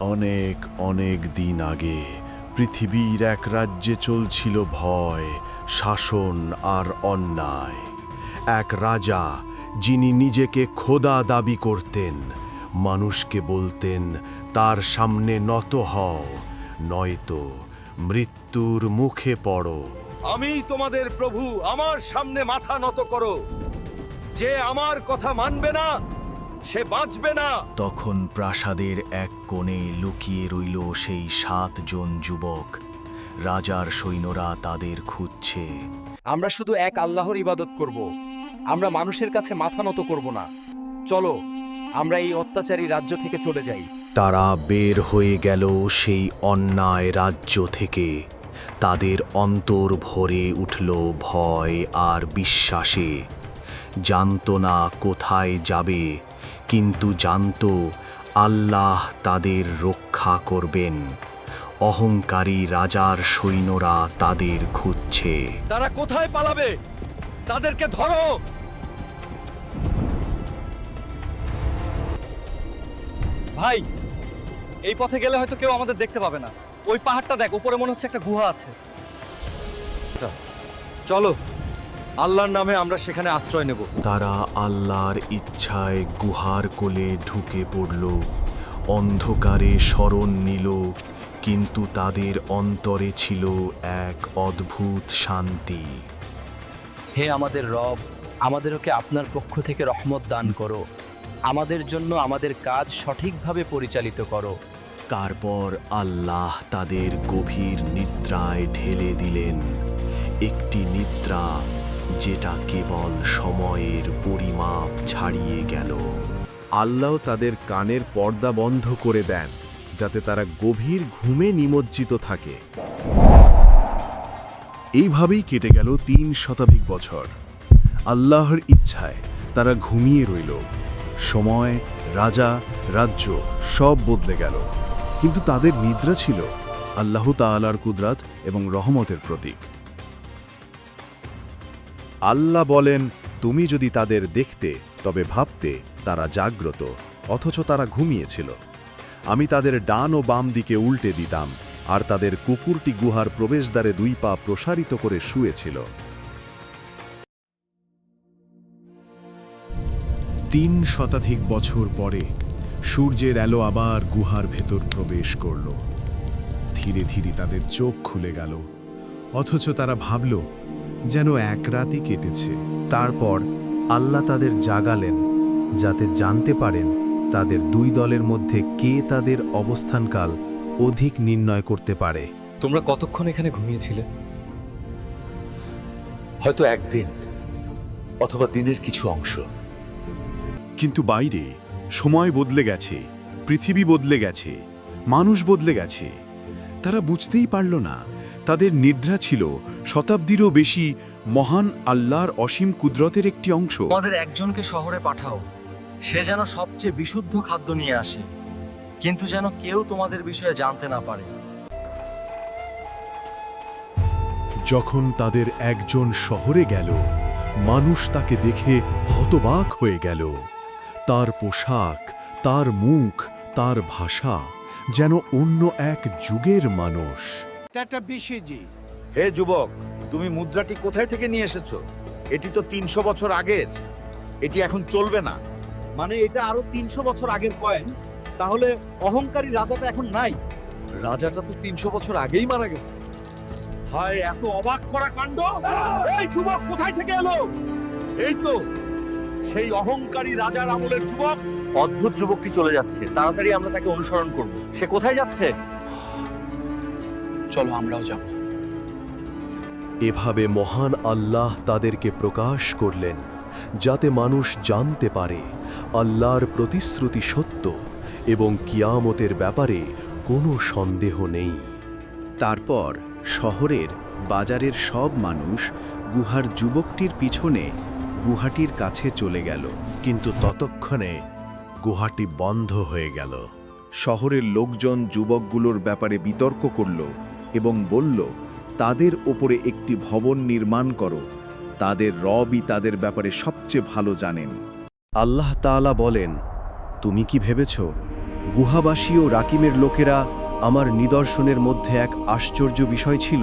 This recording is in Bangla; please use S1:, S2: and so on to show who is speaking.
S1: অনেক অনেক দিন আগে পৃথিবীর এক রাজ্যে চলছিল ভয়, শাসন আর অন্যায়। এক রাজা যিনি নিজেকে খোদা দাবি করতেন, মানুষকে বলতেন, তার সামনে নত হও, নয়তো মৃত্যুর মুখে পড়ো।
S2: আমি তোমাদের প্রভু, আমার সামনে মাথা নত করো। যে আমার কথা মানবে না সে বাঁচবে না।
S3: তখন প্রাসাদের এক কোণে লুকিয়ে রইল সেই সাতজন যুবক। রাজার সৈন্যরা তাদের খুঁজছে।
S4: আমরা শুধু এক আল্লাহর ইবাদত করব। আমরা মানুষের কাছে মাথা নত করব না। চলো আমরা এই অত্যাচারী রাজ্য থেকে চলে যাই।
S3: তারা বের হয়ে গেল সেই অন্যায় রাজ্য থেকে। তাদের অন্তর ভরে উঠল ভয় আর বিশ্বাসে। জানত না কোথায় যাবে। কিন্তু জানত আল্লাহ তাদের রক্ষা করবেন। অহংকারী রাজার সৈন্যরা তাদের খুঁজছে।
S2: তারা কোথায় পালাবে? তাদেরকে ধরো!
S4: ভাই, এই পথে গেলে হয়তো কেউ আমাদের দেখতে পাবে না। ওই পাহাড়টা দেখ, উপরে মনে হচ্ছে একটা গুহা আছে।
S2: চলো। আল্লাহর নামে আমরা সেখানে আশ্রয় নেব।
S3: তারা আল্লাহর ইচ্ছায় গুহার কোলে ঢুকে পড়ল। অন্ধকারে শরণ নিল কিন্তু তাদের অন্তরে ছিল এক অদ্ভুত শান্তি।
S5: হে আমাদের রব আমাদেরকে আপনার পক্ষ থেকে রহমত দান করো। আমাদের জন্য আমাদের কাজ সঠিকভাবে পরিচালিত করো।
S3: তারপর আল্লাহ তাদের গভীর নিদ্রায় ঢেলে দিলেন। একটি নিদ্রা যেটা কেবল সময়ের পরিমাপ ছাড়িয়ে গেল।
S1: আল্লাহ তাদের কানের পর্দা বন্ধ করে দেন, যাতে তারা গভীর ঘুমে নিমজ্জিত থাকে। এইভাবেই কেটে গেল তিন শতাধিক বছর। আল্লাহর ইচ্ছায় তারা ঘুমিয়ে রইল। সময়, রাজা, রাজ্য সব বদলে গেল। কিন্তু তাদের নিদ্রা ছিল আল্লাহ তাআলার কুদরাত এবং রহমতের প্রতীক। আল্লাহ বলেন, তুমি যদি তাদের দেখতে, তবে ভাবতে তারা জাগ্রত, অথচ তারা ঘুমিয়েছিল। আমি তাদের ডান ও বাম দিকে উল্টে দিতাম, আর তাদের কুকুরটি গুহার প্রবেশদ্বারে দুই পা প্রসারিত করে শুয়েছিল। তিন শতাধিক বছর পরে সূর্যের আলো আবার গুহার ভেতর প্রবেশ করল। ধীরে ধীরে তাদের চোখ খুলে গেল, অথচ তারা ভাবল যেন এক রাতই কেটেছে। তারপর আল্লাহ তাদের জাগালেন যাতে জানতে পারেন তাদের দুই দলের মধ্যে কে তাদের অবস্থানকাল অধিক নির্ণয় করতে পারে।
S4: তোমরা কতক্ষণ এখানে ঘুমিয়েছিলে?
S6: হয়তো একদিন অথবা দিনের কিছু অংশ।
S1: কিন্তু বাইরে সময় বদলে গেছে পৃথিবী বদলে গেছে মানুষ বদলে গেছে। তারা বুঝতেই পারল না তাদের নিদ্রা ছিল শতাব্দীরও বেশি মহান আল্লাহর অসীম কুদরতের একটি অংশ।
S4: আমাদের একজনকে শহরে পাঠাও। সে যেন সবচেয়ে বিশুদ্ধ খাদ্য নিয়ে আসে কিন্তু যেন কেউ তোমাদের বিষয়ে জানতে না পারে।
S1: যখন তাদের একজন শহরে গেল মানুষ তাকে দেখে হতবাক হয়ে গেল। তার পোশাক তার মুখ তার ভাষা যেন অন্য এক যুগের মানুষ।
S2: হে যুবক তুমি মুদ্রাটি কোথায় থেকে নিয়ে এসেছ? এটি তো তিনশো বছর আগের। এটি এখন চলবে না।
S4: মানে এটা আরও তিনশো বছর আগের কয়েন? তাহলে অহংকারী রাজাটা এখন নাই? রাজাটা তো তিনশো বছর আগেই মারা গেছে।
S2: হায় এত অবাক করা কাণ্ড! এই যুবক কোথায় থেকে এলো? এই তো সেই অহংকারী রাজার আমলের যুবক।
S4: অদ্ভুত যুবকটি চলে যাচ্ছে। তাড়াতাড়ি আমরা তাকে অনুসরণ করব। সে কোথায় যাচ্ছে?
S5: চলো আমরাও যাব।
S3: এভাবে মহান আল্লাহ তাদেরকে প্রকাশ করলেন যাতে মানুষ জানতে পারে আল্লাহর প্রতিশ্রুতি সত্য এবং কিয়ামতের ব্যাপারে কোনো সন্দেহ নেই।
S7: তারপর শহরের বাজারের সব মানুষ গুহার যুবকটির পিছনে গুহাটির কাছে চলে গেল।
S1: কিন্তু ততক্ষণে গুহাটি বন্ধ হয়ে গেল।
S7: শহরের লোকজন যুবকগুলোর ব্যাপারে বিতর্ক করল। এবং বলল, তাদের ওপরে একটি ভবন নির্মাণ করো। তাদের রবই তাদের ব্যাপারে সবচেয়ে ভালো জানেন।
S1: আল্লাহ তালা বলেন, তুমি কি ভেবেছ, গুহাবাসী ও রাকিমের লোকেরা আমার নিদর্শনের মধ্যে এক আশ্চর্য বিষয় ছিল?